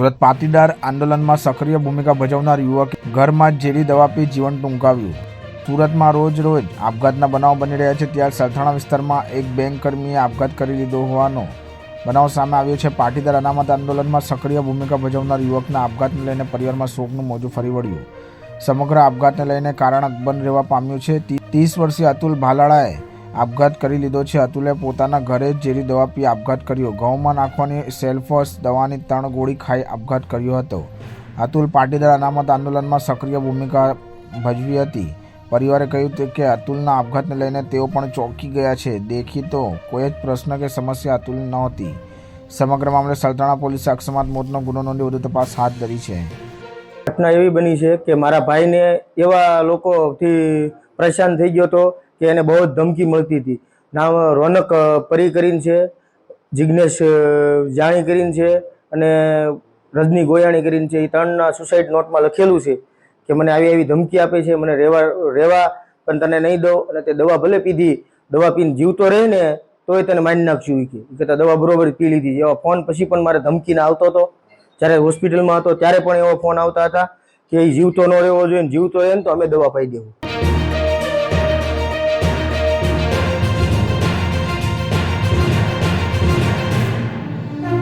સુરત પાટીદાર આંદોલનમાં સક્રિય ભૂમિકા ભજવનાર યુવક ઘરમાં જ ઝેરી દવા પી જીવન ટૂંકાવ્યું. સુરતમાં રોજ રોજ આપઘાતના બનાવ બની રહ્યા છે, ત્યારે સરથાણા વિસ્તારમાં એક બેંક કર્મીએ આપઘાત કરી લીધો હોવાનો બનાવ સામે આવ્યો છે. પાટીદાર અનામત આંદોલનમાં સક્રિય ભૂમિકા ભજવનાર યુવકના આપઘાતને લઈને પરિવારમાં શોકનું મોજું ફરી વળ્યું. સમગ્ર આપઘાતને લઈને કારણ અકબંધ રહેવા પામ્યું છે. ત્રીસ વર્ષીય અતુલ ભાલાળાએ આપઘાત કરી લીધો છે. અતુલે પોતાના ઘરે જ ઝેરી દવા પી આપઘાત કર્યો. ઘઉંમાં નાખવાની સેલ્ફર્સ દવાની ત્રણ ગોળી ખાઈ આપઘાત કર્યો હતો. અતુલ પાટીદાર અનામત આંદોલનમાં સક્રિય ભૂમિકા ભજવી હતી. પરિવારે કહ્યું તે કે અતુલના આપઘાતને લઈને તેઓ પણ ચોંકી ગયા છે. દેખીતો કોઈ જ પ્રશ્ન કે સમસ્યા અતુલ નહોતી. સમગ્ર મામલે સલતાણા પોલીસે અકસ્માત, મોતનો ગુનો નોંધી વધુ તપાસ હાથ ધરી છે. ઘટના એવી બની છે કે મારા ભાઈને એવા લોકોથી પરેશાન થઈ ગયો હતો કે એને બહુ જ ધમકી મળતી હતી. નામ રોનક પરી કરીને છે જિજ્ઞેશ જાણી કરીને છે અને રજની ગોયાણી કરીને છે. એ ત્રણના સુસાઇડ નોટમાં લખેલું છે કે મને આવી આવી ધમકી આપે છે, મને રહેવા રહેવા, પણ તને નહીં દઉં અને તે દવા ભલે પીધી, દવા પીને જીવતો રહે ને તોય તને મારી નાખશું. કે કહેતા દવા બરોબર પી લીધી એવા ફોન પછી પણ મારે ધમકીને આવતો હતો. જ્યારે હોસ્પિટલમાં હતો ત્યારે પણ એવો ફોન આવતા હતા કે એ જીવતો ન રહેવો જોઈએ જીવતો રહે ને તો અમે દવા પાઈ દેવું.